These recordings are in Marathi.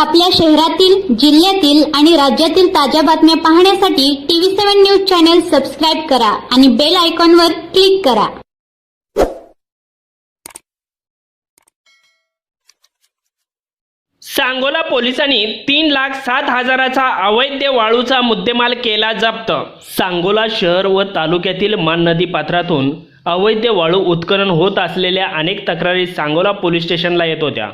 आपल्या शहरातील जिल्ह्यातील आणि राज्यातील ताज्या बातम्या पाहण्यासाठी TV seven news channel subscribe करा आणि बेल आयकॉनवर क्लिक करा. सांगोला पोलिसांनी तीन लाख सात हजाराचा अवैध वाळूचा मुद्देमाल केला जप्त. सांगोला शहर व तालुक्यातील मान नदी पात्रातून अवैध वाळू उत्खनन होत असलेल्या अनेक तक्रारी सांगोला पोलीस स्टेशनला येत होत्या.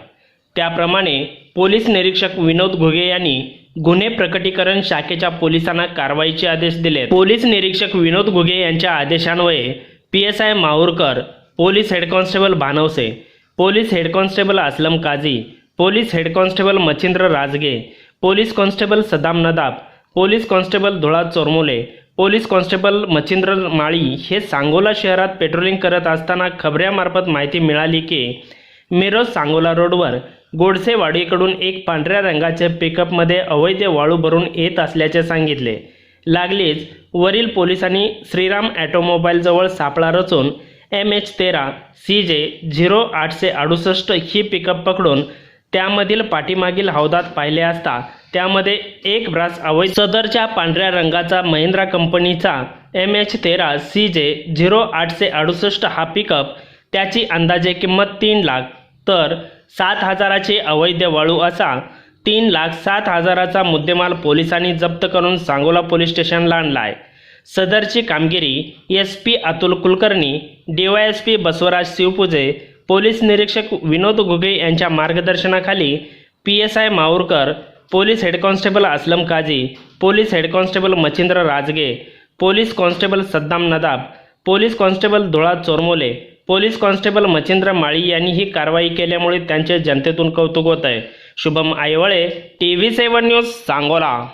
त्याप्रमाणे पोलीस निरीक्षक विनोद घुगे यांनी गुन्हे प्रकटीकरण शाखेच्या पोलिसांना कारवाईचे आदेश दिले. पोलीस निरीक्षक विनोद घुगे यांच्या आदेशान्वये P S I Mahurkar police head constable Bhanwase police head constable Aslam Kazi police head constable Machhindra Rajge police constable Saddam Nadab police constable Dhula Chormole police constable Machhindra Mali हे सांगोला शहरात पेट्रोलिंग करत असताना खबऱ्यामार्फत माहिती मिळाली की मिरज सांगोला रोडवर गोडसेवाडीकडून एक पांढऱ्या रंगाच्या पिकअपमध्ये अवैध वाळू भरून येत असल्याचे सांगितले. लागलीच वरील पोलिसांनी श्रीराम ॲटोमोबाईलजवळ सापळा रचून एम एच तेरा सी जे झिरो आठशे अडुसष्ट ही पिकअप पकडून त्यामधील पाठीमागील हौदात पाहिले असता त्यामध्ये एक ब्रास अवैध सदरच्या पांढऱ्या रंगाचा महिंद्रा कंपनीचा एम एच तेरा सी जे झिरो आठशे अडुसष्ट हा पिकअप त्याची अंदाजे किंमत तीन लाख तर सात हजाराची अवैध वाळू असा तीन लाख सात हजाराचा मुद्देमाल पोलिसांनी जप्त करून सांगोला पोलीस स्टेशनला आणला आहे सदरची कामगिरी S P Atul Kulkarni DYSP Basavaraj Shivpuje police निरीक्षक विनोद घुगे यांच्या मार्गदर्शनाखाली P S I Maurkar police head constable Aslam Kazi police head constable Machhindra Rajge police constable Saddam Nadab police constable Dhula Chormole police constable Machhindra Mali यांनी ही कारवाई केल्यामुळे त्यांचे जनतेतून कौतुक होत आहे. Shubham Aywale T V seven news Sangola.